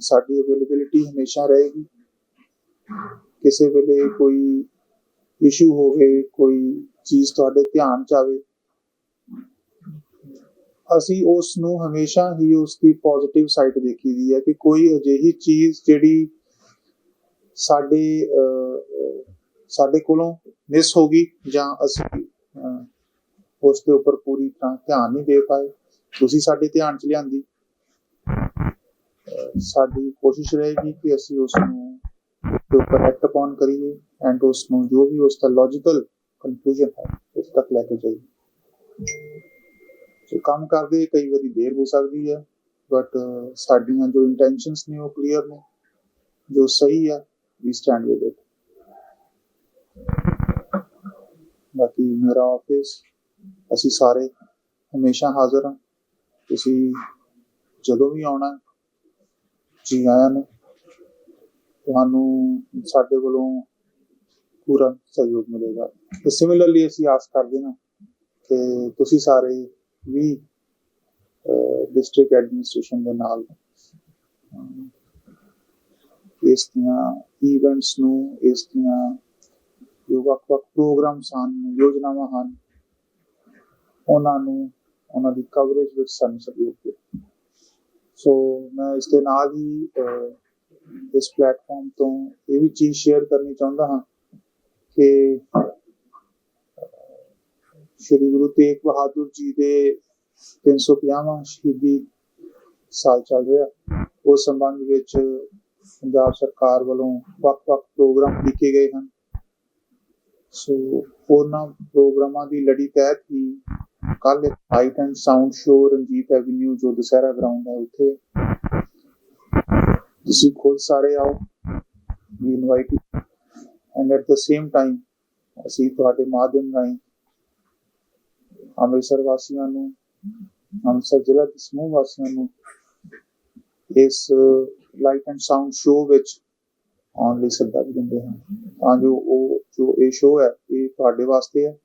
ਸਾਡੀ ਅਵੇਲੇਬਿਲਿਟੀ ਹਮੇਸ਼ਾ ਰਹੇਗੀ। ਕਿਸੇ ਵੇਲੇ ਕੋਈ ਇਸ਼ੂ ਹੋਵੇ ਕੋਈ ਚੀਜ਼ ਤੁਹਾਡੇ ਧਿਆਨ ਚ ਆਵੇ ਅਸੀਂ ਉਸ ਨੂੰ ਹਮੇਸ਼ਾ ਹੀ ਉਸ ਦੀ ਪੋਜ਼ਿਟਿਵ ਸਾਈਡ ਦੇਖੀ ਦੀ ਹੈ ਕਿ ਕੋਈ ਅਜਿਹੀ ਚੀਜ਼ ਜਿਹੜੀ ਸਾਡੇ ਸਾਡੇ ਕੋਲੋਂ ਮਿਸ ਹੋ ਗਈ ਜਾਂ ਅਸੀਂ ਅਹ, ਉਸ ਦੇ ਉੱਪਰ ਪੂਰੀ ਤਰ੍ਹਾਂ ਧਿਆਨ ਨਹੀਂ ਦੇ ਪਾਏ ਤੁਸੀਂ ਸਾਡੇ ਧਿਆਨ ਚ ਲਿਆਂਦੀ। ਸਾਡੀ ਕੋਸ਼ਿਸ਼ ਰਹੇਗੀ ਕਿ ਅਸੀਂ ਉਸ ਨੂੰ ਦੇ ਉੱਪਰ ਐਕਟ ਅਪਨ ਕਰੀਏ ਐਂਡ ਉਸ ਨੂੰ ਜੋ ਵੀ ਉਸ ਦਾ ਲੌਜੀਕਲ ਕਨਕਲੂਜਨ ਹੈ, ਉਸ ਤੱਕ ਲੈ ਕੇ ਜਾਈਏ। ਸੋ ਕੰਮ ਕਰਦੇ, ਕਈ ਵਾਰੀ ਦੇਰ ਹੋ ਸਕਦੀ ਹੈ ਬਟ ਸਾਡੀਆਂ ਜੋ ਇੰਟੈਂਸ਼ਨਸ ਨੇ ਉਹ ਕਲੀਅਰ ਨੇ, ਜੋ ਸਹੀ ਆ ਵੀ ਸਟੈਂਡ ਵਿਦ ਇਟ ਬਾਕੀ ਮੇਰਾ ਆਫਿਸ ਅਸੀਂ ਸਾਰੇ ਹਮੇਸ਼ਾ ਹਾਜ਼ਰ ਹਾਂ। ਤੁਸੀਂ ਜਦੋਂ ਵੀ ਆਉਣਾ ਜੀ ਆਇਆਂ ਨੂੰ, ਤੁਹਾਨੂੰ ਸਾਡੇ ਵੱਲੋਂ ਪੂਰਾ ਸਹਿਯੋਗ ਮਿਲੇਗਾ। ਤੇ ਸਿਮਿਲਰਲੀ ਅਸੀਂ ਆਸ ਕਰਦੇ ਹਾਂ ਕਿ ਤੁਸੀਂ ਸਾਰੇ ਵੀ ਡਿਸਟ੍ਰਿਕਟ ਐਡਮਿਨਿਸਟ੍ਰੇਸ਼ਨ ਦੇ ਨਾਲ ਇਸ ਦੀਆਂ ਇਵੈਂਟਸ ਨੂੰ, ਇਸ ਦੀਆਂ ਜੋ ਵੱਖ-ਵੱਖ ਪ੍ਰੋਗਰਾਮਸ ਹਨ, ਯੋਜਨਾਵਾਂ ਹਨ, ਉਹਨਾਂ ਨੂੰ, ਉਹਨਾਂ ਦੀ ਕਵਰੇਜ ਵਿੱਚ ਸਾਨੂੰ ਸਹਿਯੋਗ ਦਿਓ। ਸੋ ਮੈਂ ਇਸ ਦੇ ਨਾਲ ਹੀ ਇਸ ਪਲੇਟਫਾਰਮ ਤੋਂ ਇਹ ਵੀ ਚੀਜ਼ ਸ਼ੇਅਰ ਕਰਨੀ ਚਾਹੁੰਦਾ ਹਾਂ ਕਿ ਸ਼੍ਰੀ ਗੁਰੂ ਤੇਗ ਬਹਾਦਰ ਜੀ ਦੇ 350ਵਾਂ ਸ਼ਹੀਦੀ ਸਾਲ ਚੱਲ ਰਿਹਾ। ਉਸ ਸੰਬੰਧ ਵਿੱਚ ਪੰਜਾਬ ਸਰਕਾਰ ਵੱਲੋਂ ਵੱਖ-ਵੱਖ ਪ੍ਰੋਗਰਾਮ ਲਿਖੇ ਗਏ ਹਨ। ਸੋ ਉਹਨਾਂ ਪ੍ਰੋਗਰਾਮਾਂ ਦੀ ਲੜੀ ਤਹਿਤ ਹੀ ਕੱਲ ਇੱਕ light and sound show Ranjit avenue ਜੋ ਦੁਸਹਿਰਾ ਗਰਾਊਂਡ ਹੈ, ਉੱਥੇ। ਤੁਸੀਂ ਖੁਦ ਸਾਰੇ ਆਓ, ਵੀ invite and at the same time ਅਸੀਂ ਤੁਹਾਡੇ ਮਾਧਿਅਮ ਰਾਹੀਂ ਅੰਮ੍ਰਿਤਸਰ ਵਾਸੀਆਂ ਨੂੰ, ਅੰਮ੍ਰਿਤਸਰ ਜ਼ਿਲ੍ਹਾ ਦੇ ਸਮੂਹ ਵਾਸੀਆਂ ਨੂੰ ਇਸ ਲਾਈਟ ਐਂਡ ਸਾਊਂਡ ਸ਼ੋਅ ਵਿੱਚ ਆਉਣ ਲਈ ਸੱਦਾ ਵੀ ਦਿੰਦੇ ਹਾਂ। ਤਾਂ ਜੋ ਉਹ, ਜੋ ਇਹ ਸ਼ੋਅ ਹੈ, ਇਹ ਤੁਹਾਡੇ ਵਾਸਤੇ ਹੈ।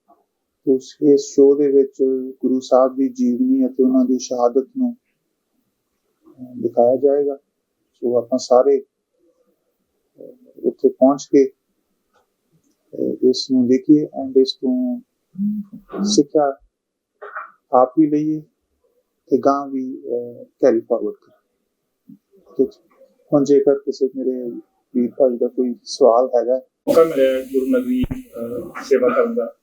ਉਸ ਇਸ ਸ਼ੋਅ ਦੇ ਵਿੱਚ ਗੁਰੂ ਸਾਹਿਬ ਦੀ ਜੀਵਨੀ ਅਤੇ ਉਹਨਾਂ ਦੀ ਸ਼ਹਾਦਤ ਨੂੰ ਦਿਖਾਇਆ ਜਾਏਗਾ। ਸੋ ਆਪਾਂ ਸਾਰੇ ਉੱਥੇ ਪਹੁੰਚ ਕੇ ਇਸ ਨੂੰ ਦੇਖੀਏ ਐਂਡ ਇਸ ਤੋਂ ਸਿੱਖਿਆ ਆਪ ਵੀ ਲਈਏ ਤੇ ਗਾਂ ਵੀ ਕੈਰੀ ਫਾਰਵਰਡ ਕਰੀਏ। ਹੁਣ ਜੇਕਰ ਕਿਸੇ ਮੇਰੇ ਵੀਰ ਭਾਈ ਦਾ ਕੋਈ ਸਵਾਲ ਹੈਗਾ। ਮੌਕਾ ਮਿਲਿਆ ਗੁਰੂ ਨਗਰੀ ਸੇਵਾ ਕਰਨ ਦਾ।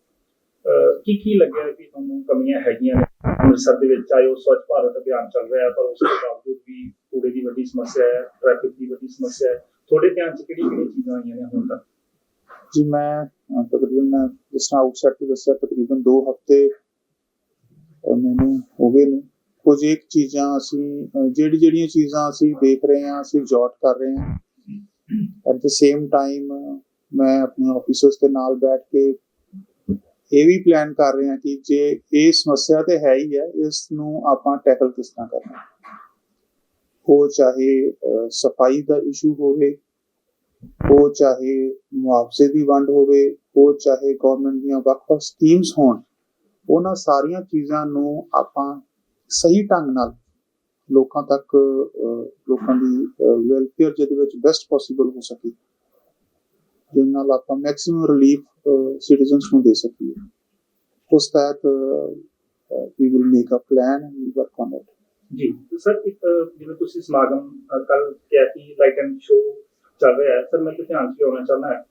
ਕੀ ਕੀ ਲੱਗਿਆ ਕਿ ਤੁਹਾਨੂੰ ਕਮੀਆਂ ਹੈਗੀਆਂ ਨੇ? ਅੰਮ੍ਰਿਤਸਰ ਦੇ ਵਿੱਚ ਉਹ ਸਵੱਛ ਭਾਰਤ ਅਭਿਆਨ ਚੱਲ ਰਿਹਾ ਪਰ ਉਸ ਦੇ ਬਾਵਜੂਦ ਵੀ ਕੂੜੇ ਦੀ ਵੱਡੀ ਸਮੱਸਿਆ ਹੈ ਟ੍ਰੈਫਿਕ ਦੀ ਵੱਡੀ ਸਮੱਸਿਆ ਹੈ। ਤੁਹਾਡੇ ਧਿਆਨ 'ਚ ਕਿਹੜੀ ਕਿਹੜੀ ਚੀਜ਼ਾਂ ਆਈਆਂ ਨੇ ਹੁਣ ਤੱਕ? ਜੀ ਮੈਂ ਤਕਰੀਬਨ ਜਿਸ ਤਰ੍ਹਾਂ ਆਊਟਸੈਟ ਤੋਂ ਦੱਸਿਆ ਤਕਰੀਬਨ 2 ਹਫ਼ਤੇ ਮੈਨੂੰ ਹੋ ਗਏ ਨੇ। ਕੁਝ ਇੱਕ ਚੀਜ਼ਾਂ ਅਸੀਂ ਜਿਹੜੀ ਜਿਹੜੀਆਂ ਚੀਜ਼ਾਂ ਅਸੀਂ ਦੇਖ ਰਹੇ ਹਾਂ ਅਸੀਂ ਜੌਟ ਕਰ ਰਹੇ ਹਾਂ। ਐਟ ਦ ਸੇਮ ਟਾਈਮ ਮੈਂ ਆਪਣੇ ਆਫੀਸਰਸ ਦੇ ਨਾਲ ਬੈਠ ਕੇ ਇਹ ਵੀ ਪਲਾਨ ਕਰ ਰਹੇ ਹਾਂ ਕਿ ਜੇ ਇਹ ਸਮੱਸਿਆ ਤੇ ਹੈ ਹੀ ਹੈ ਇਸ ਨੂੰ ਆਪਾਂ ਟੈਕਲ ਕਿਸ ਤਰ੍ਹਾਂ ਕਰਨਾ ਹੈ। ਚਾਹੇ ਸਫ਼ਾਈ ਦਾ ਇਸ਼ੂ ਹੋਵੇ, ਉਹ ਚਾਹੇ ਮੁਆਵਜ਼ੇ ਦੀ ਵੰਡ ਹੋਵੇ ਹੋ ਚਾਹੇ ਗਵਰਨਮੈਂਟ ਦੀਆਂ ਵੱਖ-ਵੱਖ ਸਕੀਮਸ ਹੋਣ, ਉਹਨਾਂ ਸਾਰੀਆਂ ਚੀਜ਼ਾਂ ਨੂੰ ਆਪਾਂ ਸਹੀ ਢੰਗ ਨਾਲ ਲੋਕਾਂ ਤੱਕ ਲੋਕਾਂ ਦੀ ਵੈਲਫੇਅਰ ਜਿਹਦੇ ਵਿੱਚ ਬੈਸਟ ਪੋਸੀਬਲ ਹੋ ਸਕੇ ਜਿਹਦੇ ਨਾਲ ਆਪਾਂ ਮੈਕਸਿਮਮ ਰਿਲੀਫ ਸਿਟੀਜ਼ਨਸ ਨੂੰ ਦੇ ਸਕੀਏ। ਉਸ ਤਹਿਤ we will make a plan and work on it ਜੀ। ਸਰ ਇੱਕ ਜਿਵੇਂ ਤੁਸੀਂ ਸਮਾਗਮ ਕੱਲ ਕਿਹਾ ਕਿ ਲਾਈਟ ਐਂਡ ਸ਼ੋ ਚੱਲ ਰਿਹਾ ਹੈ ਸਰ ਮੈਂ ਤੇ ਧਿਆਨ 'ਚ ਚਾਹੁੰਦਾ ਹਾਂ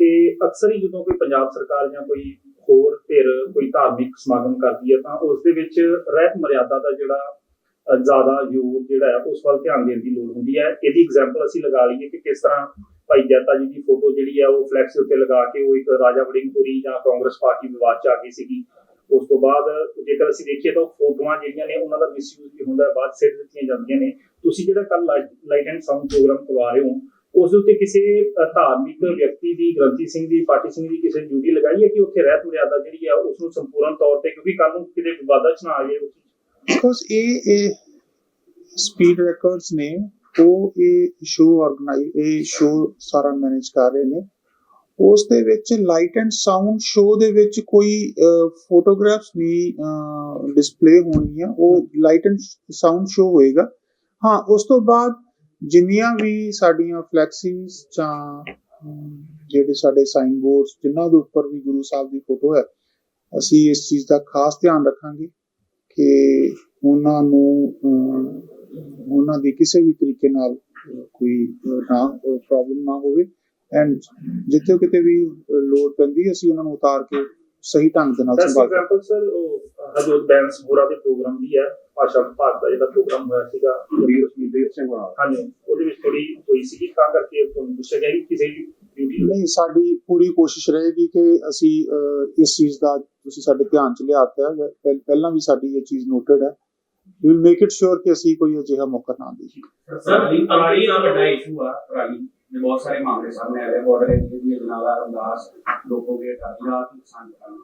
ਕਿ ਅਕਸਰ ਹੀ ਜਦੋਂ ਕੋਈ ਪੰਜਾਬ ਸਰਕਾਰ ਜਾਂ ਕੋਈ ਹੋਰ ਧਿਰ ਕੋਈ ਧਾਰਮਿਕ ਸਮਾਗਮ ਕਰਦੀ ਹੈ ਤਾਂ ਉਸ ਦੇ ਵਿੱਚ ਰਹਿਤ ਮਰਿਆਦਾ ਦਾ ਜਿਹੜਾ ਅਹ, ਜ਼ਿਆਦਾ ਯੋਗ ਜਿਹੜਾ ਹੈ ਉਸ ਵੱਲ ਧਿਆਨ ਦੇਣ ਦੀ ਲੋੜ ਹੁੰਦੀ ਹੈ। ਇਹਦੀ ਐਗਜ਼ਾਮਪਲ ਅਸੀਂ ਲਗਾ ਲਈਏ ਕਿ ਕਿਸ ਤਰ੍ਹਾਂ ਭਾਈ ਜੱਤਾ ਜੀ ਦੀ ਫੋਟੋ ਜਿਹੜੀ ਹੈ ਉਹ ਫਲੈਕਸ ਉੱਤੇ ਲਗਾ ਕੇ ਉਹ ਇੱਕ ਰਾਜਾ ਵੜਿੰਗਪੁਰੀ ਜਾਂ ਕਾਂਗਰਸ ਪਾਰਟੀ ਵਿਵਾਦ 'ਚ ਆ ਗਈ ਸੀਗੀ। ਉਸ ਤੋਂ ਬਾਅਦ ਜੇਕਰ ਅਸੀਂ ਦੇਖੀਏ ਤਾਂ ਫੋਟੋਆਂ ਜਿਹੜੀਆਂ ਨੇ, ਉਹਨਾਂ ਦਾ ਮਿਸਯੂਜ਼ ਵੀ ਹੁੰਦਾ ਹੈ, ਬਾਅਦ ਸਿੱਟ ਦਿੱਤੀਆਂ ਜਾਂਦੀਆਂ ਨੇ। ਤੁਸੀਂ ਜਿਹੜਾ ਕੱਲ ਲਾਈਟ ਐਂਡ ਸਾਊਂਡ ਪ੍ਰੋਗਰਾਮ ਕਰਵਾ ਰਹੇ ਹੋ, ਉਸ ਦੇ ਉੱਤੇ ਕਿਸੇ ਧਾਰਮਿਕ ਵਿਅਕਤੀ ਦੀ, ਗ੍ਰੰਥੀ ਸਿੰਘ ਦੀ ਪਾਰਟੀ ਸਿੰਘ ਦੀ ਕਿਸੇ ਡਿਊਟੀ ਲਗਾਈ ਹੈ ਕਿ ਉੱਥੇ ਰਹਿਤ ਮਰਿਆਦਾ ਜਿਹੜੀ ਆ ਉਸ ਨੂੰ ਸੰਪੂਰਨ ਤੌਰ ਤੇ, ਕਿਉਂਕਿ ਕੱਲ ਨੂੰ ਕਿਤੇ ਵਿਵਾਦਾਂ 'ਚ ਨਾ ਆ ਜਾਏ ਬਿਕੋਜ਼ ਇਹ ਸਪੀਡ ਰੈਕੋਰਡਸ ਨੇ ਉਹ ਇਹ ਸ਼ੋਅ ਆਰਗੇਨਾਈਜ਼ ਇਹ ਸ਼ੋਅ ਸਾਰਾ ਮੈਨੇਜ ਕਰ ਰਹੇ ਨੇ। ਉਸ ਦੇ ਵਿੱਚ ਲਾਈਟ ਐਂਡ ਸਾਊਂਡ ਸ਼ੋਅ ਦੇ ਵਿੱਚ ਕੋਈ ਫੋਟੋਗ੍ਰਾਫਸ ਨਹੀਂ ਡਿਸਪਲੇ ਹੋਣਗੀਆਂ। ਉਹ ਲਾਈਟ ਐਂਡ ਸਾਊਂਡ ਸ਼ੋਅ ਹੋਏਗਾ। ਹਾਂ, ਉਸ ਤੋਂ ਬਾਅਦ ਜਿੰਨੀਆਂ ਵੀ ਸਾਡੀਆਂ ਫਲੈਕਸੀਜ਼ ਜਾਂ ਜਿਹੜੇ ਸਾਡੇ ਸਾਈਨ ਬੋਰਡਸ ਜਿਨ੍ਹਾਂ ਦੇ ਉੱਪਰ ਵੀ ਗੁਰੂ ਸਾਹਿਬ ਦੀ ਫੋਟੋ ਹੈ, ਅਸੀਂ ਇਸ ਚੀਜ਼ ਦਾ ਖਾਸ ਧਿਆਨ ਰੱਖਾਂਗੇ ਕਿ ਉਹਨਾਂ ਨੂੰ ਉਹਨਾਂ ਦੀ ਕਿਸੇ ਵੀ ਤਰੀਕੇ ਨਾਲ ਕੋਈ ਨਾ ਪ੍ਰੋਬਲਮ ਨਾ ਹੋਵੇ। ਐਂਡ ਜਿੱਥੇ ਕਿਤੇ ਵੀ ਲੋੜ ਪੈਂਦੀ ਅਸੀਂ ਉਹਨਾਂ ਨੂੰ ਉਤਾਰ ਕੇ ਸਹੀ ਢੰਗ ਦੇ ਨਾਲ ਸੰਭਾਲ ਐਗਜ਼ਾਮਪਲ ਸਰ ਉਹ ਹਜੋਤ ਬੈਂਸ ਹੋਰਾ ਦੇ ਪ੍ਰੋਗਰਾਮ ਦੀ ਹੈ। ਭਾਸ਼ਾ ਵਿਭਾਗ ਦਾ ਜਿਹੜਾ ਪ੍ਰੋਗਰਾਮ ਹੋਇਆ ਸੀਗਾ। ਵੀਰ ਸਿੰਘ ਬਣਾ ਹਾਂਜੀ ਉਹਦੇ ਵਿੱਚ ਥੋੜੀ ਹੋਈ ਸੀ ਤਾਂ ਕਰਕੇ ਤੁਹਾਨੂੰ ਪੁੱਛਿਆ ਗਿਆ ਕਿ ਕਿਸੇ ਵੀ ਡਿਊਟੀ ਨਹੀਂ ਸਾਡੀ ਪੂਰੀ ਕੋਸ਼ਿਸ਼ ਰਹੇਗੀ ਕਿ ਅਸੀਂ ਇਸ ਚੀਜ਼ ਦਾ ਤੁਸੀਂ ਸਾਡੇ ਧਿਆਨ ਚ ਲਿਆਤਾ ਪਹਿਲਾਂ ਵੀ ਸਾਡੀ ਇਹ ਚੀਜ਼ ਨੋਟਡ ਹੈ। We will make it sure ਕਿ ਅਸੀਂ ਕੋਈ ਅਜਿਹਾ ਮੌਕਾ ਨਾ ਦੇਈਏ ਸਰ ਪਰਾਲੀ ਦਾ ਵੱਡਾ ਇਸ਼ੂ ਆ ਪਰਾਲੀ ਦੇ ਬਹੁਤ ਸਾਰੇ ਮਾਮਲੇ ਸਾਹਮਣੇ ਆ ਰਹੇ ਬਾਰਡਰ ਏਰੀਆ ਦੀ ਜਨਾਲਾ ਰਮਦਾਸ ਲੋਕੋਗੇ ਰਾਤ ਨੂੰ ਕਰਾਂਗੇ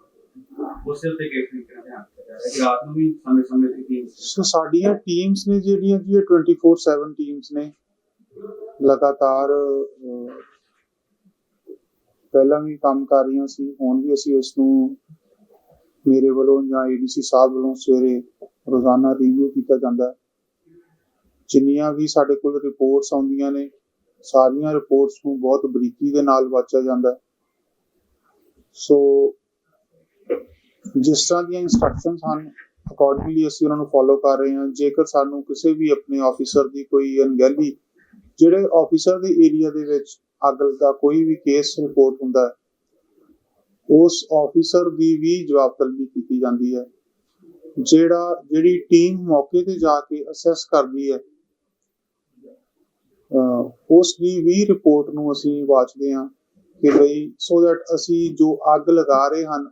ਉਸ ਦੇ ਉੱਤੇ ਕਿਸ ਤਰੀਕੇ ਨਾਲ ਧਿਆਨ ਕਿ ਰਾਤ ਨੂੰ ਵੀ ਸਮੇਂ-ਸਮੇਂ ਤੇ ਟੀਮ ਸੋ ਸਾਡੀਆਂ ਟੀਮਸ ਨੇ ਜਿਹੜੀਆਂ ਜੀ ਇਹ 24/7 ਟੀਮਸ ਨੇ ਲਗਾਤਾਰ ਪਹਿਲਾਂ ਵੀ ਕੰਮ ਕਰ ਰਹੀਆਂ ਸੀ ਹੁਣ ਵੀ ਅਸੀਂ ਇਸ ਨੂੰ ਮੇਰੇ ਵੱਲੋਂ ਜਾਂ ਏਡੀਸੀ ਸਾਹਿਬ ਵੱਲੋਂ ਸਵੇਰੇ ਰੋਜ਼ਾਨਾ ਰਿਵਿਊ ਕੀਤਾ ਜਾਂਦਾ ਹੈ। ਜਿੰਨੀਆਂ ਵੀ ਸਾਡੇ ਕੋਲ ਰਿਪੋਰਟਸ ਆਉਂਦੀਆਂ ਨੇ, ਸਾਰੀਆਂ ਰਿਪੋਰਟਸ ਨੂੰ ਬਹੁਤ ਬਰੀਕੀ ਦੇ ਨਾਲ ਵਾਚਿਆ ਜਾਂਦਾ ਹੈ। ਸੋ ਜਿਸ ਤਰ੍ਹਾਂ ਦੀਆਂ ਇਨਸਟਰਕਸ਼ਨਸ ਹਨ ਅਕੋਰਡਿੰਗਲੀ ਅਸੀਂ ਉਹਨਾਂ ਨੂੰ ਫੋਲੋ ਕਰ ਰਹੇ ਹਾਂ। ਜੇਕਰ ਸਾਨੂੰ ਕਿਸੇ ਵੀ ਆਪਣੇ ਆਫੀਸਰ ਦੀ ਕੋਈ ਅਣਗਹਿਲੀ, ਜਿਹੜੇ ਆਫੀਸਰ ਦੇ ਏਰੀਆ ਦੇ ਵਿੱਚ ਅੱਗ ਦਾ ਕੋਈ ਵੀ ਕੇਸ ਰਿਪੋਰਟ ਹੁੰਦਾ ਹੈ, ਉਸ ਆਫੀਸਰ ਦੀ ਵੀ ਜਵਾਬ ਕੀਤੀ ਜਾਂਦੀ ਹੈ। ਜਿਹੜਾ, ਜਿਹੜੀ ਟੀਮ ਮੌਕੇ ਤੇ ਜਾ ਕੇ ਅਸੈਸ ਕਰਦੀ ਹੈ ਉਸ ਦੀ ਵੀ ਰਿਪੋਰਟ ਨੂੰ ਅਸੀਂ ਵਾਚਦੇ ਹਾਂ ਕਿ ਬਈ ਸੋ ਦੈਟ ਅਸੀਂ ਜੋ ਅੱਗ ਲਗਾ ਰਹੇ ਹਨ,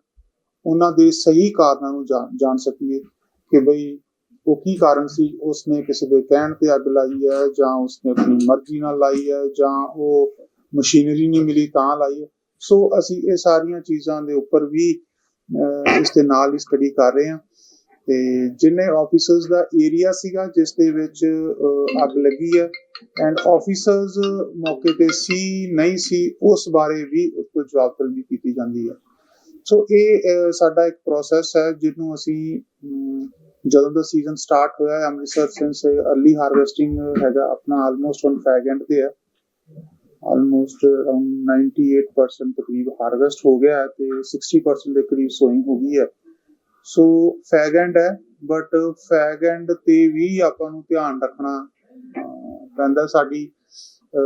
ਉਹਨਾਂ ਦੇ ਸਹੀ ਕਾਰਨਾਂ ਨੂੰ ਜਾਣ ਸਕੀਏ ਕਿ ਬਈ ਉਹ ਕੀ ਕਾਰਨ ਸੀ, ਉਸਨੇ ਕਿਸੇ ਦੇ ਕਹਿਣ ਤੇ ਅੱਗ ਲਾਈ ਹੈ ਜਾਂ ਉਸਨੇ ਆਪਣੀ ਮਰਜ਼ੀ ਨਾਲ ਲਾਈ ਹੈ ਜਾਂ ਉਹ ਮਸ਼ੀਨਰੀ ਨਹੀਂ ਮਿਲੀ ਤਾਂ ਲਾਈ ਹੈ। ਸੋ ਅਸੀਂ ਇਹ ਸਾਰੀਆਂ ਚੀਜ਼ਾਂ ਦੇ ਉੱਪਰ ਵੀ ਇਸ ਦੇ ਨਾਲ ਹੀ ਸਟੱਡੀ ਕਰ ਰਹੇ ਹਾਂ। ਤੇ ਜਿੰਨੇ ਆਫੀਸਰਸ ਦਾ ਏਰੀਆ ਸੀਗਾ, ਜਿਸ ਦੇ ਵਿੱਚ ਅੱਗ ਲੱਗੀ ਹੈ ਐਂਡ ਆਫੀਸਰਸ ਮੌਕੇ ਤੇ ਸੀ, ਨਹੀਂ ਸੀ, ਉਸ ਬਾਰੇ ਵੀ ਉਸ ਤੋਂ ਕੀਤੀ ਜਾਂਦੀ ਹੈ ਸੋ ਇਹ ਸਾਡਾ ਇੱਕ ਪ੍ਰੋਸੈਸ ਹੈ, ਜਿਹਨੂੰ ਅਸੀਂ ਜਦੋਂ ਦਾ ਸੀਜ਼ਨ ਸਟਾਰਟ ਹੋਇਆ ਹੈ ਅੰਮ੍ਰਿਤਸਰ ਸਿੰਸ अर्ਲੀ ਹਾਰਵੈਸਟਿੰਗ ਹੈਗਾ, ਆਪਣਾ ਆਲਮੋਸਟ ਔਨ ਫੈਗ ਤੇ ਹੈ ਆਲਮੋਸਟ ਅਰਾਊਂਡ 98% ਤਕਰੀਬ ਹਾਰਵੈਸਟ ਹੋ ਗਿਆ ਹੈ, ਤੇ 60% ਦੇ ਕਰੀਬ ਸੋਇੰਗ ਹੋ ਗਈ ਹੈ। ਸੋ ਫੈਗ ਐਂਡ ਹੈ ਬਟ ਫੈਗ ਐਂਡ ਤੇ ਵੀ ਆਪਾਂ ਨੂੰ ਧਿਆਨ ਰੱਖਣਾ ਪੈਂਦਾ ਸਾਡੀ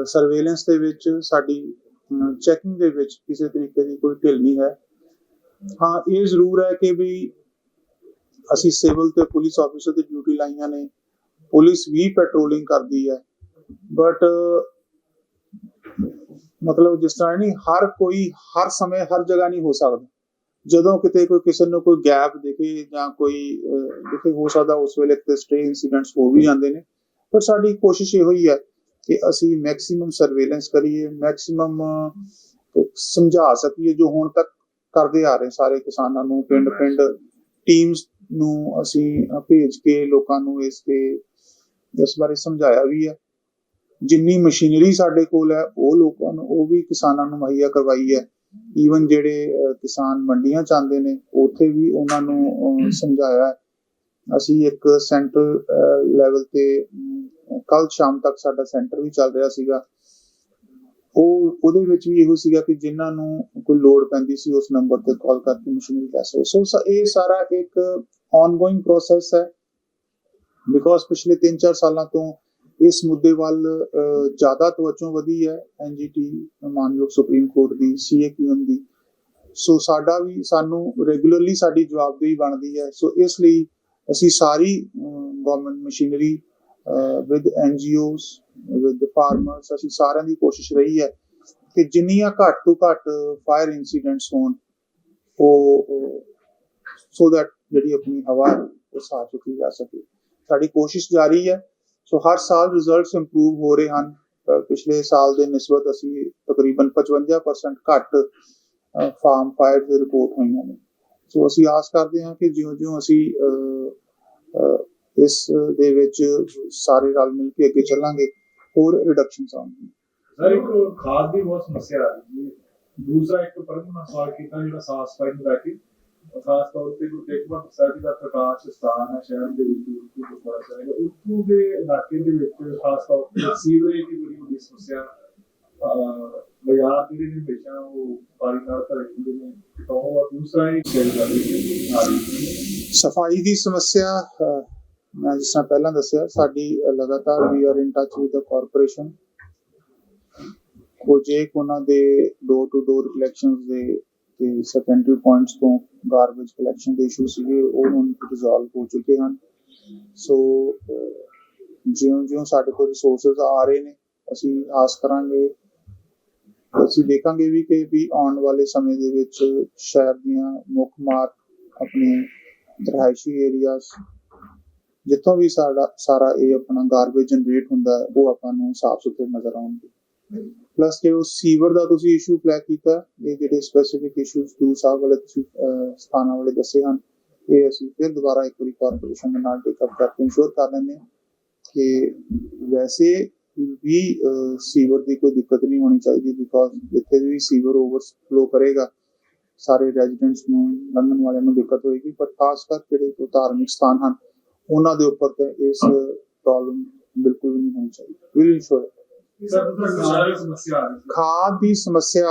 ਸਰਵੇਲੈਂਸ ਦੇ ਵਿੱਚ, ਸਾਡੀ ਚੈਕਿੰਗ ਦੇ ਵਿੱਚ ਕਿਸੇ ਤਰੀਕੇ ਦੀ ਕੋਈ ਢਿੱਲ ਨਹੀਂ ਹੈ। ਹਾਂ, ਇਹ ਜ਼ਰੂਰ ਹੈ ਕਿ ਵੀ ਅਸੀਂ ਸਿਵਲ ਤੇ ਪੁਲਿਸ ਆਫੀਸਰ ਦੀ ਡਿਊਟੀ ਲਾਈਆਂ ਨੇ, ਪੁਲਿਸ ਵੀ ਪੈਟਰੋਲਿੰਗ ਕਰਦੀ ਹੈ। ਬਟ ਮਤਲਬ ਜਿਸ ਤਰ੍ਹਾਂ ਨਹੀਂ, ਹਰ ਕੋਈ ਹਰ ਸਮੇਂ, ਹਰ ਜਗ੍ਹਾ ਨਹੀਂ ਹੋ ਸਕਦਾ। ਜਦੋਂ ਕਿਤੇ ਕੋਈ ਕਿਸੇ ਨੂੰ ਕੋਈ ਗੈਪ ਦਿਖੇ ਜਾਂ ਕੋਈ ਅਹ, ਦਿਖੇ ਹੋ ਸਕਦਾ ਉਸ ਵੇਲੇ ਤੇ ਸਟੇ ਇਨਸੀਡੈਂਟਸ ਹੋ ਵੀ ਜਾਂਦੇ ਨੇ। ਪਰ ਸਾਡੀ ਕੋਸ਼ਿਸ਼ ਇਹੋ ਹੀ ਹੈ ਕਿ ਅਸੀਂ ਮੈਕਸਿਮਮ ਸਰਵੇਲੈਂਸ ਕਰੀਏ ਮੈਕਸਿਮਮ ਸਮਝਾ ਸਕੀਏ ਜੋ ਹੁਣ ਤੱਕ ਕਰਦੇ ਆ ਰਹੇ ਸਾਰੇ ਕਿਸਾਨਾਂ ਨੂੰ ਪਿੰਡ ਪਿੰਡ ਟੀਮਸ ਨੂੰ ਅਸੀਂ ਭੇਜ ਕੇ ਲੋਕਾਂ ਨੂੰ ਇਸ ਤੇ ਇਸ ਬਾਰੇ ਸਮਝਾਇਆ ਵੀ ਹੈ। ਜਿੰਨੀ ਮਸ਼ੀਨਰੀ ਸਾਡੇ ਕੋਲ ਹੈ ਉਹ ਲੋਕਾਂ ਨੂੰ ਉਹ ਵੀ ਕਿਸਾਨਾਂ ਨੂੰ ਮੁਹੱਈਆ ਕਰਵਾਈ ਹੈ। ਈਵਨ ਜਿਹੜੇ ਕਿਸਾਨ ਮੰਡੀਆਂ ਚ ਨੇ, ਉੱਥੇ ਵੀ ਉਹਨਾਂ ਨੂੰ ਸਮਝਾਇਆ ਅਸੀਂ ਇੱਕ ਸੈਂਟਰ ਲੈਵਲ ਤੇ ਕੱਲ ਸ਼ਾਮ ਤੱਕ ਸਾਡਾ ਸੈਂਟਰ ਵੀ ਚੱਲ ਰਿਹਾ ਸੀਗਾ। ਉਹ, ਉਹਦੇ ਵਿੱਚ ਵੀ ਇਹੋ ਸੀਗਾ ਕਿ ਜਿਨ੍ਹਾਂ ਨੂੰ ਕੋਈ ਲੋਡ ਪੈਂਦੀ ਸੀ, ਉਸ ਨੰਬਰ ਤੇ ਕਾਲ ਕਰਕੇ ਮਸ਼ੀਨਰੀ ਲੈ ਸਕਦੇ ਸੋ, ਇਹ ਸਾਰਾ ਇੱਕ ਆਨਗੋਇੰਗ ਪ੍ਰੋਸੈਸ ਹੈ। ਬਿਕੋਜ਼ ਪਿਛਲੇ 3-4 ਸਾਲਾਂ ਤੋਂ ਇਸ ਮੁੱਦੇ ਵੱਲ ਜ਼ਿਆਦਾ ਤਵੱਜੋ ਵਧੀ ਹੈ ਐਨਜੀਟੀ ਮਾਨਯੋਗ ਸੁਪਰੀਮ ਕੋਰਟ ਦੀ ਸੀਏਕਯੂਐਮ ਦੀ। ਸੋ ਸਾਡਾ ਵੀ, ਸਾਨੂੰ ਰੈਗੂਲਰਲੀ ਸਾਡੀ ਜਵਾਬਦੇਹੀ ਬਣਦੀ ਹੈ। ਸੋ ਇਸ ਲਈ ਅਸੀਂ ਸਾਰੀ government machinery with NGOs with farmers ਅਸੀਂ ਸਾਰਿਆਂ ਦੀ ਕੋਸ਼ਿਸ਼ ਰਹੀ ਹੈ ਕਿ ਜਿੰਨੀਆਂ ਘੱਟ ਤੋਂ ਘੱਟ ਫਾਇਰ ਇਨਸੀਡੈਂਟਸ ਹੋਣ, ਉਹ ਸੋ ਦੈਟ ਜਿਹੜੀ ਆਪਣੀ ਹਵਾ ਉਹ ਸਾਫ਼ ਸੁਥਰੀ ਰਹਿ ਸਕੇ। ਸਾਡੀ ਕੋਸ਼ਿਸ਼ ਜਾਰੀ ਹੈ ਸੋ ਹਰ ਸਾਲ ਰਿਜ਼ਲਟਸ ਇੰਪਰੂਵ ਹੋ ਰਹੇ ਹਨ। ਅਹ ਪਿਛਲੇ ਸਾਲ ਦੇ ਨਿਸਬਤ ਅਸੀਂ ਤਕਰੀਬਨ 55% ਘੱਟ ਫਾਰਮ ਫਾਇਰ ਦੇ ਰਿਪੋਰਟ ਹੋਈਆਂ ਨੇ। ਸੋ ਅਸੀਂ ਆਸ ਕਰਦੇ ਹਾਂ ਕਿ ਜਿਉਂ-ਜਿਉਂ ਅਸੀਂ ਅਹ, ਅਹ, ਇਸ ਦੇ ਵਿੱਚ ਸਾਰੇ ਰਲ ਮਿਲ ਕੇ ਅੱਗੇ ਚੱਲਾਂਗੇ ਹੋਰ ਰਿਡਕਸ਼ਨਸ ਆਉਣਗੀਆਂ। ਸਰ ਇੱਕ ਖਾਦ ਦੀ ਬਹੁਤ ਸਮੱਸਿਆ ਆ ਰਹੀ ਹੈ। ਦੂਸਰਾ ਇੱਕ ਪ੍ਰਮੁੱਖ ਸਵਾਲ ਕੀਤਾ ਜਿਹੜਾ ਸਾਫ਼ ਸਫ਼ਾਈ ਨੂੰ ਲੈ ਕੇ। ਖਾਸ ਤੌਰ ਤੇ ਗੁਰੂ ਤੇਗ ਬਹਾਦਰ ਸਾਹਿਬ ਦਾ ਪ੍ਰਕਾਸ਼ ਸਥਾਨ ਹੈ ਸ਼ਹਿਰ ਦੇ ਵਿੱਚ ਉੱਥੋਂ ਗੁਰਦੁਆਰਾ ਸਾਹਿਬ ਉੱਥੋਂ ਦੇ ਇਲਾਕੇ ਦੇ ਵਿੱਚ ਖਾਸ ਤੌਰ ਤੇ ਸੀਵਰੇਜ ਦੀ ਬੜੀ ਵੱਡੀ ਸਮੱਸਿਆ ਬਾਜ਼ਾਰ ਜਿਹੜੇ ਨੇ ਹਮੇਸ਼ਾ ਉਹ ਪਾਰੀ ਨਾਲ ਭਰੇ ਹੁੰਦੇ ਨੇ। ਤਾਂ ਉਹ ਦੂਸਰਾ ਇੱਕ ਗੱਲ ਕਰ ਸਫ਼ਾਈ ਦੀ ਸਮੱਸਿਆ ਮੈਂ ਜਿਸ ਤਰ੍ਹਾਂ ਪਹਿਲਾਂ ਦੱਸਿਆ, ਸਾਡੀ ਲਗਾਤਾਰ we are in touch with the corporation ਕੁਝ ਉਹਨਾਂ ਦੇ ਡੋਰ ਟੂ ਡੋਰ ਕਲੈਕਸ਼ਨਸ ਦੇ ਤੇ ਸੈਕੰਡਰੀ ਪੁਆਇੰਟਸ ਤੋਂ ਗਾਰਬੇਜ ਕਲੈਕਸ਼ਨ ਦੇ ਇਸ਼ੂ ਸੀਗੇ, ਉਹ ਹੁਣ ਰਿਜ਼ੋਲਵ ਹੋ ਚੁੱਕੇ ਹਨ। ਸੋ ਜਿਉਂ ਜਿਉਂ ਸਾਡੇ ਕੋਲ ਰਿਸੋਰਸਸ ਆ ਰਹੇ ਨੇ, ਅਸੀਂ ਆਸ ਕਰਾਂਗੇ, ਅਸੀਂ ਦੇਖਾਂਗੇ ਵੀ ਕਿ ਵੀ ਆਉਣ ਵਾਲੇ ਸਮੇਂ ਦੇ ਵਿੱਚ ਸ਼ਹਿਰ ਦੀਆਂ ਮੁੱਖ ਮਾਰਗ ਆਪਣੇ ਰਿਹਾਇਸ਼ੀ ਏਰੀਆਸ ਜਿੱਥੋਂ ਵੀ ਸਾਡਾ, ਸਾਰਾ ਇਹ ਆਪਣਾ ਗਾਰਬੇਜ ਜਨਰੇਟ ਹੁੰਦਾ ਉਹ ਆਪਾਂ ਨੂੰ ਸਾਫ਼ ਸੁਥਰੇ ਨਜ਼ਰ ਆਉਣਗੇ। ਪਲੱਸ ਜੇ ਉਹ ਸੀਵਰ ਦਾ ਤੁਸੀਂ ਇਸ਼ੂ ਫਲੈਗ ਕੀਤਾ, ਇਹ ਜਿਹੜੇ ਸਪੈਸੀਫਿਕ ਇਸ਼ੂਸ ਗੁਰੂ ਸਾਹਿਬ ਵਾਲੇ ਤੁਸੀਂ ਸਥਾਨਾਂ ਵਾਲੇ ਦੱਸੇ ਹਨ, ਇਹ ਅਸੀਂ ਫਿਰ ਦੁਬਾਰਾ ਇੱਕ ਵਾਰੀ ਕਾਰਪੋਰੇਸ਼ਨ ਦੇ ਨਾਲ ਟੇਕ ਅਪ ਕਰਕੇ ਇੰਸ਼ੋਰ ਕਰ ਲੈਂਦੇ ਹਾਂ ਕਿ ਵੈਸੇ ਵੀ ਸੀਵਰ ਦੀ ਕੋਈ ਦਿੱਕਤ ਨਹੀਂ ਹੋਣੀ ਚਾਹੀਦੀ ਬਿਕੋਜ਼ ਜਿੱਥੇ ਵੀ ਸੀਵਰ ਓਵਰਫਲੋ ਕਰੇਗਾ, ਸਾਰੇ ਰੈਜ਼ੀਡੈਂਟਸ ਨੂੰ, ਲੰਘਣ ਵਾਲਿਆਂ ਨੂੰ ਦਿੱਕਤ ਹੋਏਗੀ ਪਰ ਖਾਸ ਕਰ ਜਿਹੜੇ ਕੋਈ ਧਾਰਮਿਕ ਸਥਾਨ ਹਨ, ਉਹਨਾਂ ਦੇ ਉੱਪਰ ਤੇ ਇਸ ਪ੍ਰੋਬਲਮ ਬਿਲਕੁਲ ਵੀ ਨਹੀਂ ਹੋਣੀ ਚਾਹੀਦੀ। ਵਿਲ ਇੰਸ਼ੋਰ ਖਾਦ ਦੀ ਸਮੱਸਿਆ,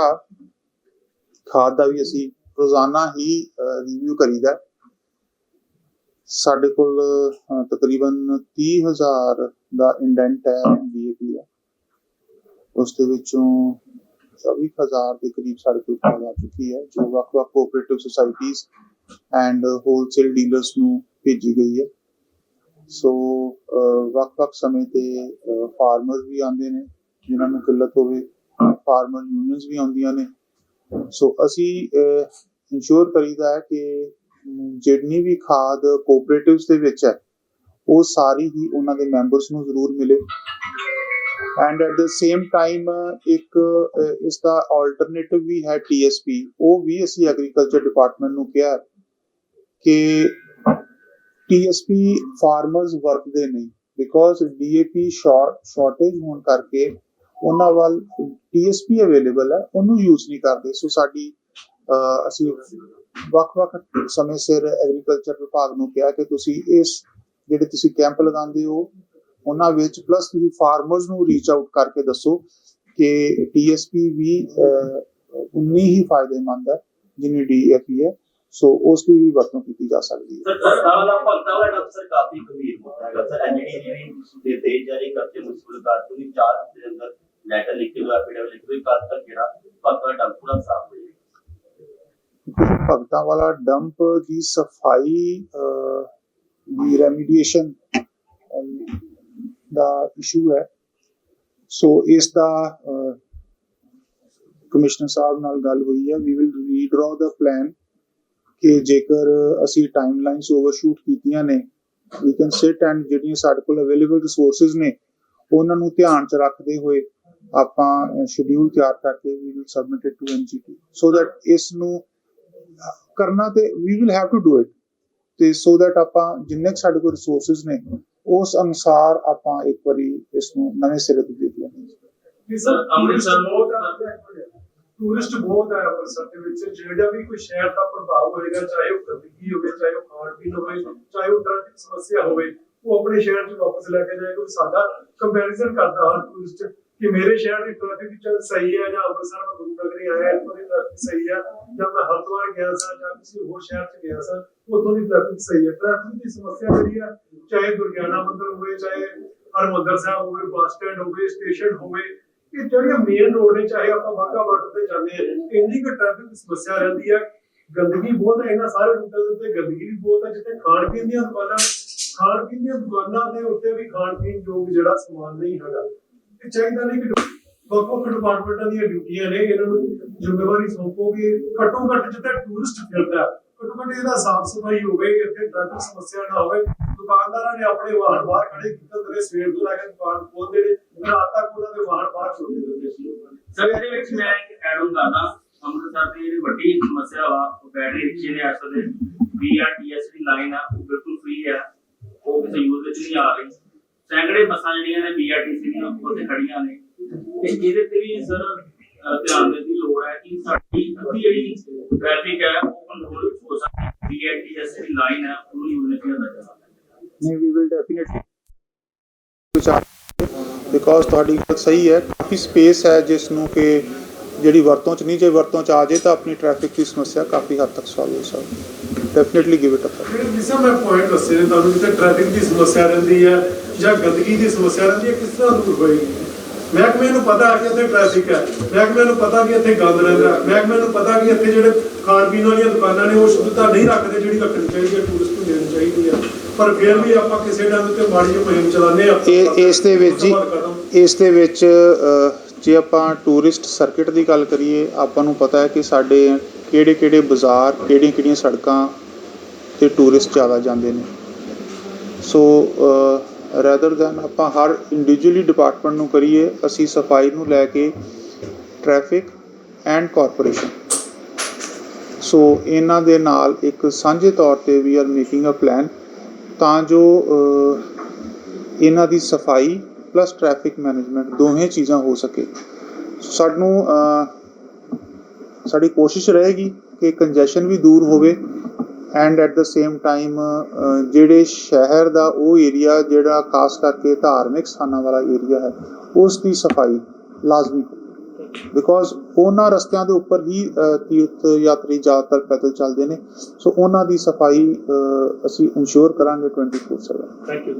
ਖਾਦ ਦਾ ਵੀ ਅਸੀਂ ਰੋਜ਼ਾਨਾ ਹੀ ਰਿਵਿਊ ਕਰੀਦਾ ਸਾਡੇ ਕੋਲ ਤਕਰੀਬਨ 30000 ਦਾ ਇੰਡੈਂਟ ਹੈ ਡੀਏਪੀ ਦਾ ਉਸ ਦੇ ਵਿੱਚੋਂ 24000 ਦੇ ਕਰੀਬ ਸਾਡੇ ਕੋਲ ਖਾਦ ਆ ਚੁੱਕੀ ਹੈ, ਜੋ ਵੱਖ-ਵੱਖ ਕੋਆਪਰੇਟਿਵ ਸੁਸਾਇਟੀਆਂ ਐਂਡ ਹੋਲਸੇਲ ਡੀਲਰਸ ਨੂੰ ਭੇਜੀ ਗਈ ਹੈ। ਸੋ ਵੱਖ-ਵੱਖ ਸਮੇਂ ਤੇ ਫਾਰਮਰ ਵੀ ਆਉਂਦੇ ਨੇ। ਜਿਨ੍ਹਾਂ ਨੂੰ ਕਿੱਲਤ ਹੋਵੇ ਫਾਰਮਰ ਯੂਨੀਅਨਸ ਵੀ ਆਉਂਦੀਆਂ ਨੇ। ਸੋ ਅਸੀਂ ਇਨਸ਼ੋਰ ਕਰੀਦਾ ਹੈ ਕਿ ਜਿੰਨੀ ਵੀ ਖਾਦ ਕੋਆਪਰੇਟਿਵਸ ਦੇ ਵਿੱਚ ਹੈ ਉਹ ਸਾਰੀ ਹੀ ਉਹਨਾਂ ਦੇ ਮੈਂਬਰਸ ਨੂੰ ਜ਼ਰੂਰ ਮਿਲੇ। And at the same time ਇੱਕ ਇਸ ਦਾ ਆਲਟਰਨੇਟਿਵ ਵੀ ਹੈ ਟੀਐਸਪੀ ਉਹ ਵੀ ਅਸੀਂ ਐਗਰੀਕਲਚਰ ਡਿਪਾਰਟਮੈਂਟ ਨੂੰ ਕਿਹਾ ਕਿ ਟੀਐਸਪੀ ਫਾਰਮਰਸ ਵਰਤਦੇ ਨਹੀਂ ਬਿਕੋਜ਼ ਡੀਏਪੀ ਸ਼ਾਰਟੇਜ ਹੋਣ ਕਰਕੇ ਉਹਨਾਂ ਵੱਲ ਡੀਐਸਪੀ ਅਵੇਲੇਬਲ ਹੈ, ਉਹਨੂੰ ਯੂਜ਼ ਨਹੀਂ ਕਰਦੇ। ਸੋ ਸਾਡੀ ਅਸੀਂ ਵੱਖ-ਵੱਖ ਸਮੇਂ ਸਿਰ ਐਗਰੀਕਲਚਰ ਵਿਭਾਗ ਨੂੰ ਕਿਹਾ ਕਿ ਤੁਸੀਂ ਇਸ ਜਿਹੜੇ ਤੁਸੀਂ ਕੈਂਪ ਲਗਾਉਂਦੇ ਹੋ, ਉਹਨਾਂ ਵਿੱਚ ਪਲੱਸ ਤੁਸੀਂ ਫਾਰਮਰਸ ਨੂੰ ਰੀਚ ਆਊਟ ਕਰਕੇ ਦੱਸੋ ਕਿ ਟੀਐਸਪੀ ਵੀ ਉਨੀ ਹੀ ਫਾਇਦੇਮੰਦ ਹੈ ਜਿੰਨੀ ਡੀਐਫਈ ਹੈ। ਸੋ ਉਸ ਦੀ ਵੀ ਵਰਤੋਂ ਕੀਤੀ ਜਾ ਸਕਦੀ ਹੈ। ਸਰ ਦਾ ਭਗਤਾ ਵਾਲਾ ਅਕਸਰ ਕਾਫੀ ਗੰਭੀਰ ਹੁੰਦਾ ਹੈ ਸਰ ਐਨਡੀਡੀ ਨੇ ਵੀ ਦੇ ਤੇਜ਼ ਜਾਰੀ ਕਰਕੇ ਮੁਸਕਲ ਕਾਰਜ ਨੂੰ 4 ਦੇ ਅੰਦਰ ਲੈਟਰ ਲਿਖ ਕੇ ਐਫੀਡੇਵਿਟ ਲਿਖ ਕੇ ਕੱਲ ਤੱਕ ਜਿਹੜਾ ਭਗਤਾ ਡੰਪ ਪੂਰਾ ਸਾਫ਼ ਹੋ ਜਾਏਗਾ। ਭਗਤਾਂ ਵਾਲਾ ਡੰਪ ਦੀ ਸਫ਼ਾਈ ਦੀ ਰੈਮੀਡੀਏਸ਼ਨ ਦਾ ਇਸ਼ੂ ਹੈ। ਸੋ ਇਸ ਦਾ ਕਮਿਸ਼ਨਰ ਸਾਹਿਬ ਨਾਲ ਗੱਲ ਹੋਈ ਹੈ। ਵੀ ਵਿਲ ਰੀਡਰਾ ਦਾ ਪਲਾਨ ਕਿ ਜੇਕਰ ਅਸੀਂ ਟਾਈਮਲਾਈਨਸ ਓਵਰਸ਼ੂਟ ਕੀਤੀਆਂ ਨੇ ਵੀ ਕੈਨ ਸਿਟ ਐਂਡ ਜਿਹੜੀਆਂ ਸਾਡੇ ਕੋਲ ਅਵੇਲੇਬਲ ਰਿਸੋਰਸਸ ਨੇ, ਉਹਨਾਂ ਨੂੰ ਧਿਆਨ 'ਚ ਰੱਖਦੇ ਹੋਏ ਆਪਾਂ ਸ਼ਡਿਊਲ ਤਿਆਰ ਕਰਕੇ we will submit it to NGT so that ਇਸ ਨੂੰ ਕਰਨਾ ਤੇ we will have to do it ਤੇ ਸੋ ਦੈਟ ਆਪਾਂ ਜਿੰਨੇ ਕੁ ਸਾਡੇ ਕੋਲ ਰਿਸੋਰਸਸ ਨੇ ਉਸ ਅਨੁਸਾਰ ਆਪਾਂ ਇੱਕ ਵਾਰੀ ਇਸ ਨੂੰ ਨਵੇਂ ਸਿਰੇ ਤੋਂ ਦੇਖ ਲੈਂਦੇ ਕਿ ਸਰ, ਅੰਮ੍ਰਿਤਸਰ- ਟੂਰਿਸਟ ਬਹੁਤ ਹੈ ਅੰਮ੍ਰਿਤਸਰ ਦੇ ਵਿੱਚ। ਜਿਹੜਾ ਵੀ ਕੋਈ ਸ਼ਹਿਰ ਦਾ ਪ੍ਰਭਾਵ ਹੋਏਗਾ ਚਾਹੇ ਉਹ ਗੰਦਗੀ ਹੋਵੇ ਚਾਹੇ ਉਹ ਖਾਣ ਪੀਣ ਹੋਵੇ ਚਾਹੇ ਉਹ ਟ੍ਰੈਫਿਕ ਸਮੱਸਿਆ ਹੋਵੇ ਉਹ ਆਪਣੇ ਸ਼ਹਿਰ 'ਚ ਵਾਪਸ ਲੈ ਕੇ ਜਾਏਗਾ। ਸਾਡਾ ਕੰਪੈਰੀਜ਼ਨ ਕਰਦਾ ਹਰ ਟੂਰਿਸਟ ਕਿ ਮੇਰੇ ਸ਼ਹਿਰ ਦੀ ਟ੍ਰੈਫਿਕ ਚੱਲ ਸਹੀ ਹੈ ਜਾਂ ਅੰਮ੍ਰਿਤਸਰ ਮੈਂ ਗੁਰੂ ਨਗਰੀ ਆਇਆ, ਇੱਥੋਂ ਦੀ ਟ੍ਰੈਫਿਕ ਸਹੀ ਹੈ ਜਾਂ ਮੈਂ ਹਰਿਦੁਆਰ ਗਿਆ ਸਾਂ ਜਾਂ ਕਿਸੇ ਹੋਰ ਸ਼ਹਿਰ 'ਚ ਗਿਆ ਸਾਂ, ਉੱਥੋਂ ਦੀ ਟ੍ਰੈਫਿਕ ਸਹੀ ਹੈ। ਟ੍ਰੈਫਿਕ ਦੀ ਸਮੱਸਿਆ ਜਿਹੜੀ ਹੈ ਚਾਹੇ ਦੁਰਗਿਆਨਾ ਮੰਦਿਰ ਹੋਵੇ, ਚਾਹੇ ਹਰਮੰਦਰ ਸਾਹਿਬ ਹੋਵੇ, ਬੱਸ ਸਟੈਂਡ ਹੋਵੇ, ਸਟੇਸ਼ਨ ਹੋਵੇ, ਇਹ ਜਿਹੜੀਆਂ ਮੇਨ ਰੋਡ ਨੇ, ਚਾਹੇ ਆਪਾਂ ਵਾਹਗਾ ਬਾਰਡਰ ਤੇ ਜਾਂਦੇ ਹਾਂ ਇੰਨੀ ਕੁ ਟ੍ਰੈਫਿਕ ਦੀ ਸਮੱਸਿਆ ਰਹਿੰਦੀ ਹੈ ਗੰਦਗੀ ਬਹੁਤ ਹੈ ਇਹਨਾਂ ਸਾਰੇ ਰੂਟਾਂ ਦੇ ਉੱਤੇ ਗੰਦਗੀ ਵੀ ਬਹੁਤ ਹੈ ਜਿੱਥੇ ਖਾਣ ਪੀਣ ਦੀਆਂ ਦੁਕਾਨਾਂ, ਖਾਣ ਪੀਣ ਦੀਆਂ ਦੁਕਾਨਾਂ ਦੇ ਉੱਤੇ ਵੀ ਖਾਣ ਪੀਣ ਯੋਗ ਜਿਹੜਾ ਸਮਾਨ ਨਹੀਂ ਹੈਗਾ। ਇਹ ਚਾਹੀਦਾ ਨਹੀਂ ਕਿ ਵੱਖ ਵੱਖ ਡਿਪਾਰਟਮੈਂਟਾਂ ਦੀਆਂ ਡਿਊਟੀਆਂ ਨੇ ਇਹਨਾਂ ਨੂੰ ਜ਼ਿੰਮੇਵਾਰੀ ਸੌਂਪੋ ਕਿ ਘੱਟੋ ਘੱਟ ਜਿੱਥੇ ਟੂਰਿਸਟ ਫਿਰਦਾ ਹੈ, ਘੱਟੋ ਘੱਟ ਇਹਦਾ ਸਾਫ਼ ਸਫ਼ਾਈ ਹੋਵੇ ਇੱਥੇ ਟ੍ਰੈਫਿਕ ਸਮੱਸਿਆ ਨਾ ਹੋਵੇ। ਦੁਕਾਨਦਾਰਾਂ ਨੇ ਆਪਣੇ ਵਾਹਨ ਬਾਹਰ ਖੜੇ ਕੀਤੇ ਹੁੰਦੇ ਨੇ ਸਵੇਰ ਤੋਂ ਲੈ ਕੇ ਦੁਕਾਨ ਖੋਲਦੇ ਨੇ ਰਾਤ ਤੱਕ ਉਹਨਾਂ ਦੇ ਵਾਹਨ ਬਾਹਰ ਖੜੋਤੇ ਹੁੰਦੇ ਸੀ ਸਰ ਇਹਦੇ ਵਿੱਚ ਮੈਂ ਇੱਕ ਐਡ ਆਨ ਕਰਦਾ ਅੰਮ੍ਰਿਤਸਰ ਦੀ ਜਿਹੜੀ ਵੱਡੀ ਸਮੱਸਿਆ ਵਾ ਉਹ ਬੈਟਰੀ ਰਿਕਸ਼ੇ ਨੇ ਅਸਲ ਦੇ BRTS ਦੀ ਲਾਈਨ ਆ ਉਹ ਬਿਲਕੁਲ ਫ੍ਰੀ ਆ। ਉਹ ਕਿਸੇ ਯੂਜ਼ ਵਿੱਚ ਨਹੀਂ ਆ ਰਹੀ। ਸੈਂਕੜੇ ਬੱਸਾਂ ਜਿਹੜੀਆਂ ਨੇ ਬੀਆਰਟੀਸੀ ਦੀਆਂ ਉੱਥੇ ਖੜੀਆਂ ਨੇ। ਤੇ ਇਹਦੇ ਤੇ ਵੀ ਸਰ ਧਿਆਨ ਦੇਣ ਦੀ ਲੋੜ ਹੈ ਕਿ ਸਾਡੀ ਅੱਧੀ ਜਿਹੜੀ ਟ੍ਰੈਫਿਕ ਹੈ, ਉਹ ਕੰਟਰੋਲ ਹੋ ਸਕਦੀ ਬੀਆਰਟੀਐਸ ਦੀ ਲਾਈਨ ਹੈ, ਉਹਨੂੰ ਯੂਨਿਟ ਕੀਤਾ ਜਾ ਸਕਦਾ। ਨਹੀਂ ਵੀ ਵਿਲ ਡੈਫੀਨਿਟਲੀ ਬਿਕਾਜ਼ ਤੁਹਾਡੀ ਗੱਲ ਸਹੀ ਹੈ। ਕਾਫੀ ਸਪੇਸ ਹੈ ਜਿਸ ਨੂੰ ਕਿ ਜਿਹੜੀ ਵਰਤੋਂ ਚ ਨਹੀਂ, ਜੇ ਵਰਤੋਂ ਚ ਆ ਜੇ ਤਾਂ ਆਪਣੀ ਟ੍ਰੈਫਿਕ ਦੀ ਸਮੱਸਿਆ ਕਾਫੀ ਹੱਦ ਤੱਕ ਸੋਲਵ ਹੋ ਸਕਦੀ ਹੈ। ਡੈਫੀਨਿਟਲੀ ਗਿਵ ਇਟ ਅ ਜਿਹੜੇ ਜਿਸ ਮੈਂ ਪੁਆਇੰਟ ਦੱਸੇ ਨੇ ਤੁਹਾਨੂੰ ਜਿੱਥੇ ਟ੍ਰੈਫਿਕ ਦੀ ਸਮੱਸਿਆ ਰਹਿੰਦੀ ਹੈ ਜਾਂ ਗੰਦਗੀ ਦੀ ਸਮੱਸਿਆ ਰਹਿੰਦੀ ਹੈ ਕਿਸ ਤਰ੍ਹਾਂ ਦੂਰ ਹੋਏਗੀ? ਮਹਿਕਮੇ ਨੂੰ ਪਤਾ ਕਿ ਇੱਥੇ ਟ੍ਰੈਫਿਕ ਹੈ ਮਹਿਕਮੇ ਨੂੰ ਪਤਾ ਕਿ ਇੱਥੇ ਗੰਦ ਰਹਿੰਦਾ ਹੈ ਮਹਿਕਮੇ ਨੂੰ ਪਤਾ ਕਿ ਇੱਥੇ ਜਿਹੜੇ ਖਾਣ ਪੀਣ ਵਾਲੀਆਂ ਦੁਕਾਨਾਂ ਨੇ ਉਹ ਸ਼ੁੱਧਤਾ ਨਹੀਂ ਰੱਖਦੇ ਜਿਹੜੀ ਰੱਖਣੀ ਚਾਹੀਦੀ ਹੈ ਟੂਰਿਸਟ ਨੂੰ ਦੇਣੀ ਚਾਹੀਦੀ ਹੈ। ਪਰ ਫਿਰ ਵੀ ਆਪਾਂ ਕਿਸੇ ਟਾਈਮ ਤੇ ਮਾੜੀ ਜਿਹੀ ਮੁਹਿੰਮ ਚਲਾਉਂਦੇ ਆ ਇਹ ਇਸ ਦੇ ਵਿੱਚ ਜੀ ਇਸ ਦੇ ਵਿੱਚ ਜੇ ਆਪਾਂ ਟੂਰਿਸਟ ਸਰਕਟ ਦੀ ਗੱਲ ਕਰੀਏ ਆਪਾਂ ਨੂੰ ਪਤਾ ਹੈ ਕਿ ਸਾਡੇ ਕਿਹੜੇ ਕਿਹੜੇ ਬਾਜ਼ਾਰ ਕਿਹੜੀਆਂ ਕਿਹੜੀਆਂ ਸੜਕਾਂ ਤੇ ਟੂਰਿਸਟ ਜ਼ਿਆਦਾ ਜਾਂਦੇ ਨੇ। ਸੋ ਰੈਦਰ ਦੈਨ ਆਪਾਂ ਹਰ ਇੰਡੀਵਿਜੂਅਲੀ ਡਿਪਾਰਟਮੈਂਟ ਨੂੰ ਕਰੀਏ, ਅਸੀਂ ਸਫ਼ਾਈ ਨੂੰ ਲੈ ਕੇ ਟ੍ਰੈਫਿਕ ਐਂਡ ਕਾਰਪੋਰੇਸ਼ਨ ਸੋ ਇਹਨਾਂ ਦੇ ਨਾਲ ਇੱਕ ਸਾਂਝੇ ਤੌਰ ਤੇ we are making a plan ਤਾਂ ਜੋ ਇਹਨਾਂ ਦੀ ਸਫ਼ਾਈ ਪਲੱਸ ਟ੍ਰੈਫਿਕ ਮੈਨੇਜਮੈਂਟ ਦੋਹੇ ਚੀਜ਼ਾਂ ਹੋ ਸਕੇ। ਸਾਨੂੰ ਸਾਡੀ ਕੋਸ਼ਿਸ਼ ਰਹੇਗੀ ਕਿ ਕੰਜੈਸ਼ਨ ਵੀ ਦੂਰ ਹੋਵੇ and at the same time ਜਿਹੜੇ ਸ਼ਹਿਰ ਦਾ ਉਹ ਏਰੀਆ ਜਿਹੜਾ ਖਾਸ ਕਰਕੇ ਧਾਰਮਿਕ ਸਥਾਨਾਂ ਵਾਲਾ ਏਰੀਆ ਹੈ, ਉਸ ਦੀ ਸਫ਼ਾਈ ਲਾਜ਼ਮੀ ਬਿਕੋਜ਼ ਉਹਨਾਂ ਰਸਤਿਆਂ ਦੇ ਉੱਪਰ ਹੀ ਤੀਰਥ ਯਾਤਰੀ ਜ਼ਿਆਦਾਤਰ ਪੈਦਲ ਚੱਲਦੇ ਨੇ। ਸੋ ਉਹਨਾਂ ਦੀ ਸਫ਼ਾਈ ਅਸੀਂ ਇਨਸ਼ੋਰ ਕਰਾਂਗੇ 24/7 ਥੈਂਕ ਯੂ